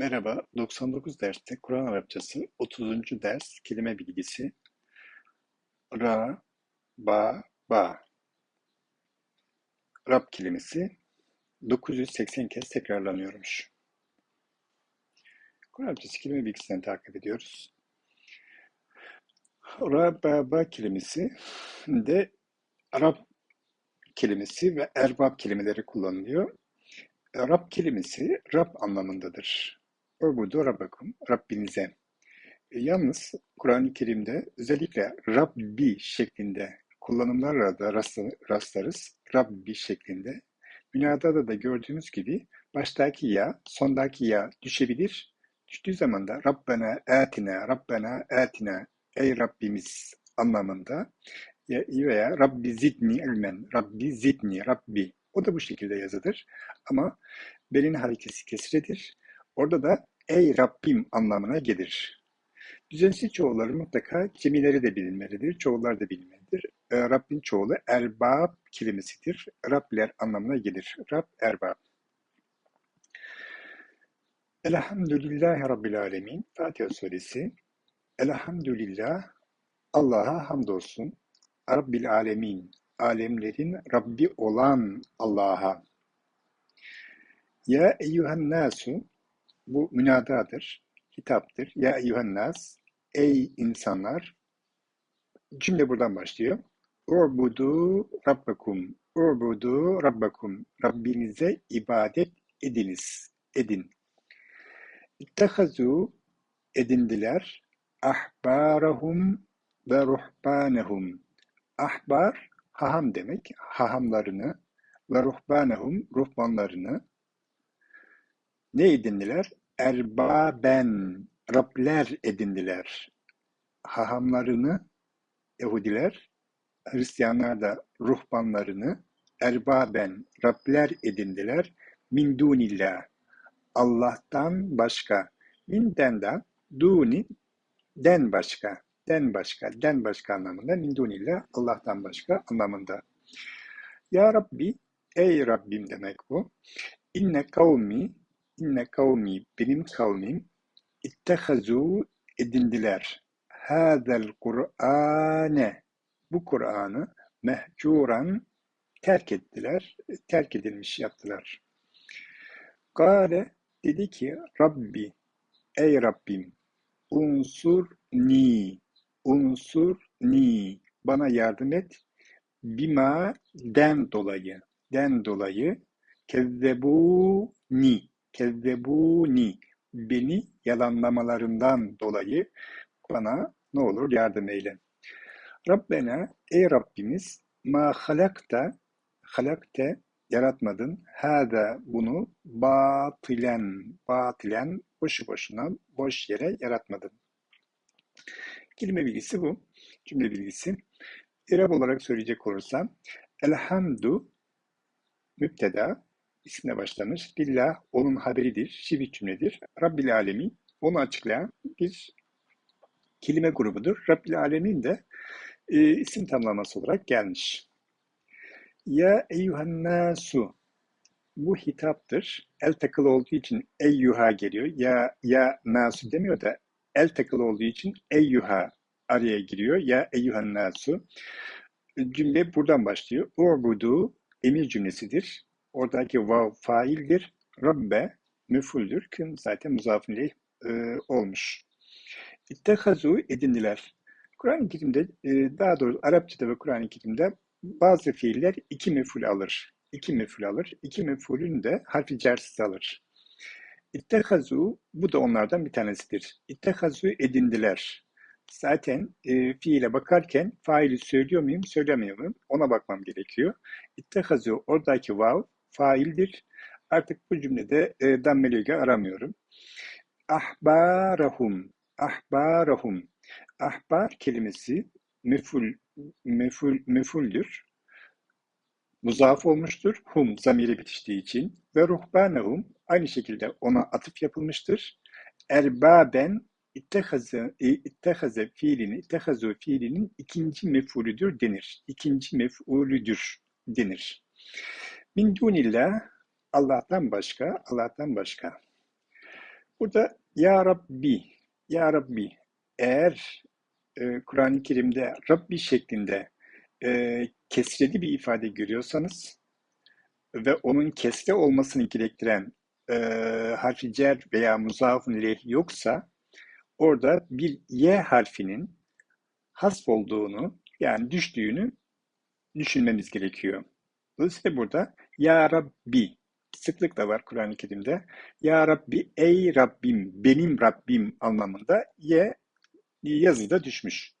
Merhaba, 99 derste Kur'an Arapçası 30. ders kelime bilgisi Ra, Ba, Ba Rab kelimesi 980 kez tekrarlanıyormuş. Kur'an Arapçası kelime bilgisinden takip ediyoruz. Ra, Ba, Ba kelimesi de Arap kelimesi ve erbab kelimeleri kullanılıyor. Rab kelimesi Rab anlamındadır. Öbudu Rabbakum, Rabbinize. E, yalnız Kur'an-ı Kerim'de özellikle Rabbi şeklinde kullanımlarla da rastlarız. Rabbi şeklinde. Münadada da gördüğümüz gibi baştaki ya, sondaki ya düşebilir. Düştüğü zaman da Rabbena atina, Rabbena atina, ey Rabbimiz anlamında veya Rabbi zidni ilmen, Rabbi zidni, Rabbi. O da bu şekilde yazılır. Ama belin harekesi kesredir. Orada da ey Rabbim anlamına gelir. Düzensiz çoğulları mutlaka kimileri de bilinmelidir, çoğullar da bilinmelidir. E, Rabbin çoğulu erbab kelimesidir. Rabler anlamına gelir. Rab, erbab. Elhamdülillahi Rabbil Alemin. Fatiha Suresi. Elhamdülillah. Allah'a hamdolsun. Rabbil Alemin. Alemlerin Rabbi olan Allah'a. Ya eyyühen nasu bu münadadır, hitaptır. Ya eyyühennas, ey insanlar. Cümle buradan başlıyor. Urbudu rabbakum, urbudu rabbakum. Rabbinize ibadet ediniz, edin. İttehazu edindiler ahbarahum ve ruhbanehum. Ahbar, haham demek, hahamlarını ve ruhbanehum, ruhbanlarını ne edindiler? erbaben, Rabler edindiler. Hahamlarını, Yahudiler, Hristiyanlar da ruhbanlarını erbaben, Rabler edindiler. Min dunillah, Allah'tan başka. Min denden, duni, den başka. Den başka, den başka anlamında. Min dunillah, Allah'tan başka anlamında. Ya Rabbi, ey Rabbim demek bu. İnne kavmi, inne kavmi benim kavmim ittehazu edindiler. Hâzel Kur'ane bu Kur'an'ı mehcuran terk ettiler, terk edilmiş yaptılar. Gale dedi ki Rabbi, ey Rabbim, unsur ni, unsur ni, bana yardım et, bima den dolayı, den dolayı, kezzebu ni, kezzebuni beni yalanlamalarından dolayı bana ne olur yardım eyle. Rabbena ey Rabbimiz ma halakta halakte yaratmadın. Hâda bunu batilen batilen boşu boşuna boş yere yaratmadın. Kelime bilgisi bu. Cümle bilgisi. İrab olarak söyleyecek olursam elhamdu müpteda isimle başlamış. Lillah onun haberidir, şivi cümledir. Rabbil Alemin onu açıklayan bir kelime grubudur. Rabbil Alemin de e, isim tamlaması olarak gelmiş. Ya eyyuhan nasu bu hitaptır. El takılı olduğu için eyyuha geliyor. Ya ya nasu demiyor da el takılı olduğu için eyyuha araya giriyor. Ya eyyuhan nasu. Cümle buradan başlıyor. Urbudu emir cümlesidir. Oradaki vav faildir. Rabbe müfuldür. Küm zaten muzafın e, olmuş. İttehazu edindiler. Kur'an-ı Kerim'de e, daha doğrusu Arapçada ve Kur'an-ı Kerim'de bazı fiiller iki meful alır. İki meful alır. İki mefulün de harfi cersiz alır. İttehazu bu da onlardan bir tanesidir. İttehazu edindiler. Zaten e, fiile bakarken faili söylüyor muyum, söylemiyor muyum ona bakmam gerekiyor. İttehazu oradaki vav faildir. Artık bu cümlede e, dammeli aramıyorum. Ahbarahum, ahbarahum. Ahbar kelimesi meful, meful, mefuldür. Muzaf olmuştur. Hum zamiri bitiştiği için. Ve ruhbanahum aynı şekilde ona atıf yapılmıştır. Erbaben ittehaze, ittehaze fiilini, ittehazu fiilinin ikinci mefulüdür denir. İkinci mefulüdür denir. Min dunillah Allah'tan başka, Allah'tan başka. Burada Ya Rabbi, Ya Rabbi eğer e, Kur'an-ı Kerim'de Rabbi şeklinde e, kesreli bir ifade görüyorsanız ve onun kesre olmasını gerektiren e, harfi cer veya muzafun ileyh yoksa orada bir Y harfinin hasf olduğunu yani düştüğünü düşünmemiz gerekiyor. Dolayısıyla burada Ya Rabbi sıklıkla var Kur'an-ı Kerim'de. Ya Rabbi, ey Rabbim, benim Rabbim anlamında ye yazıda düşmüş.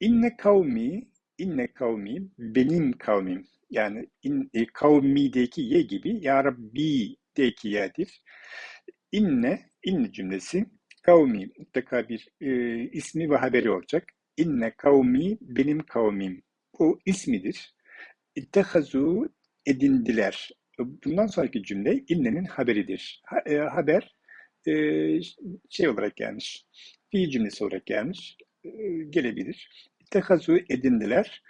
İnne kavmi, inne kavmi, benim kavmim. Yani in, e, kavmideki ye gibi Ya Rabbi'deki ye'dir. İnne, inne cümlesi kavmi mutlaka bir e, ismi ve haberi olacak. İnne kavmi, benim kavmim. Bu ismidir. İttehazu edindiler. Bundan sonraki cümle innenin haberidir. Ha, e, haber e, şey olarak gelmiş, fiil cümlesi olarak gelmiş, e, gelebilir. İttehazu edindiler.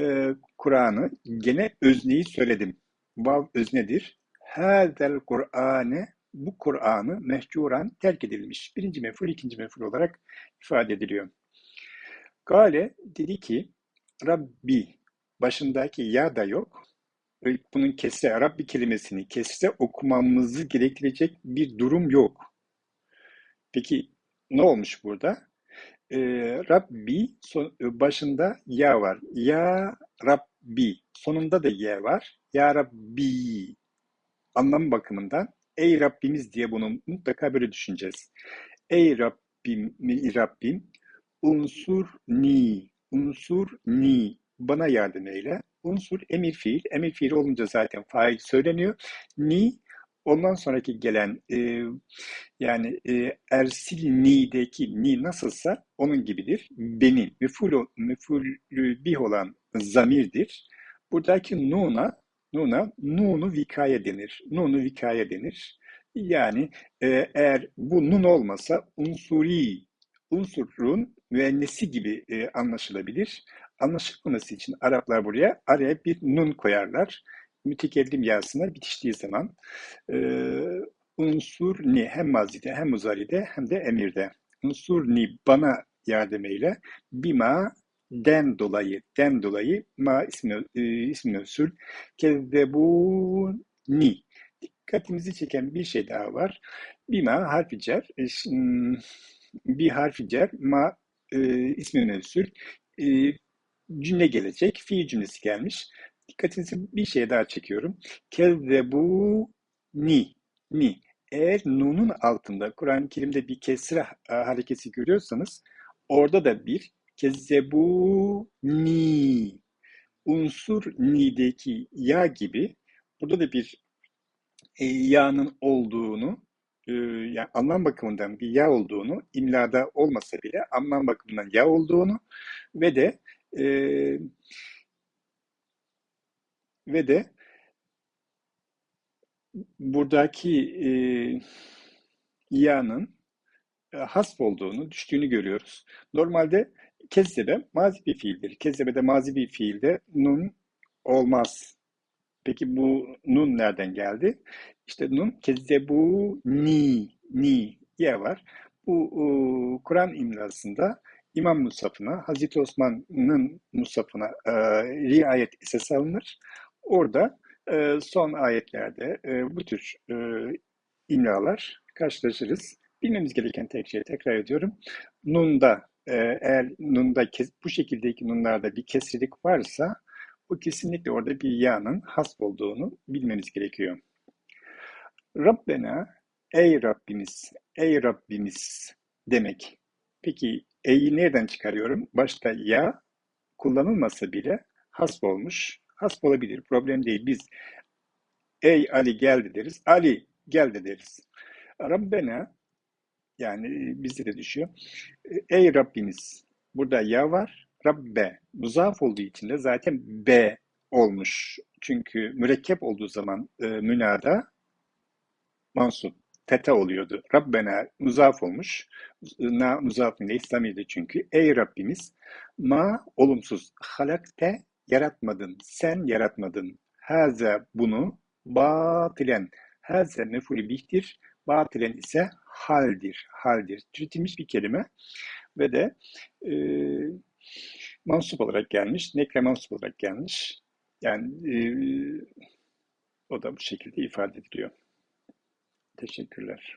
E, Kur'an'ı gene özneyi söyledim. Vav öznedir. Hâzel Kur'ane bu Kur'an'ı mehcuran terk edilmiş. Birinci meful, ikinci meful olarak ifade ediliyor. Gale dedi ki Rabbi başındaki ya da yok. Bunun kesre, Rabbi kelimesini kesre okumamızı gerektirecek bir durum yok. Peki ne olmuş burada? Ee, Rabbi son, başında ya var. Ya Rabbi. Sonunda da ya var. Ya Rabbi. Anlam bakımından ey Rabbimiz diye bunu mutlaka böyle düşüneceğiz. Ey Rabbim, Rabbim unsur ni, unsur ni bana yardım eyle. Unsur emir fiil. Emir fiil olunca zaten fail söyleniyor. Ni ondan sonraki gelen e, yani e, ersil ni'deki ni nasılsa onun gibidir. Beni meful, meful bih olan zamirdir. Buradaki nuna nuna nunu vikaye denir. Nunu vikaye denir. Yani e, eğer bu nun olmasa unsuri unsurun müennesi gibi e, anlaşılabilir. Anlaşılması için Araplar buraya araya bir nun koyarlar. Mütekellim yasına bitiştiği zaman e, unsur ni hem mazide hem muzaride hem de emirde. Unsur ni bana yardım eyle. Bima den dolayı, den dolayı ma ismi, e, ismi usul ni Dikkatimizi çeken bir şey daha var. Bima harfi cer, e, bir harfi cer, ma e, ismi mevsul, e, cümle gelecek. Fiil cümlesi gelmiş. Dikkatinizi bir şeye daha çekiyorum. bu ni ni. Eğer nunun altında Kur'an-ı Kerim'de bir kesre hareketi görüyorsanız orada da bir bu ni unsur ni'deki ya gibi burada da bir e, ya'nın olduğunu e, yani anlam bakımından bir ya olduğunu imlada olmasa bile anlam bakımından ya olduğunu ve de e, ve de buradaki e, ya'nın e, hasf olduğunu, düştüğünü görüyoruz. Normalde kezzebe mazi bir fiildir. Kezzebe de mazi bir fiilde nun olmaz. Peki bu nun nereden geldi? İşte nun kezzebu ni, ni ye var. Bu Kur'an imlasında İmam Musaf'ına, Hazreti Osman'ın Musaf'ına e, riayet esas alınır. Orada e, son ayetlerde e, bu tür e, imlalar karşılaşırız. Bilmemiz gereken tek şey tekrar ediyorum. Nun'da e, eğer Nun'da kes, bu şekildeki Nun'larda bir kesrilik varsa bu kesinlikle orada bir ya'nın hasp olduğunu bilmemiz gerekiyor. Rabbena, ey Rabbimiz, ey Rabbimiz demek. Peki E'yi nereden çıkarıyorum? Başta ya kullanılmasa bile hasp olmuş. Hasp olabilir, problem değil. Biz ey Ali geldi deriz, Ali geldi deriz. Rabbena yani bizde de düşüyor. Ey Rabbimiz. Burada ya var, Rabbe. Muzaf olduğu için de zaten B olmuş. Çünkü mürekkep olduğu zaman e, münada mansup tete oluyordu. Rabbena muzaf olmuş. Na muzaf ile İslami'de çünkü. Ey Rabbimiz ma olumsuz halakte yaratmadın. Sen yaratmadın. Haze bunu batilen. Haze mefulü bihtir. Batilen ise haldir, haldir. Türetilmiş bir kelime ve de e, mansup olarak gelmiş, nekre mansup olarak gelmiş. Yani e, o da bu şekilde ifade ediliyor. Teşekkürler.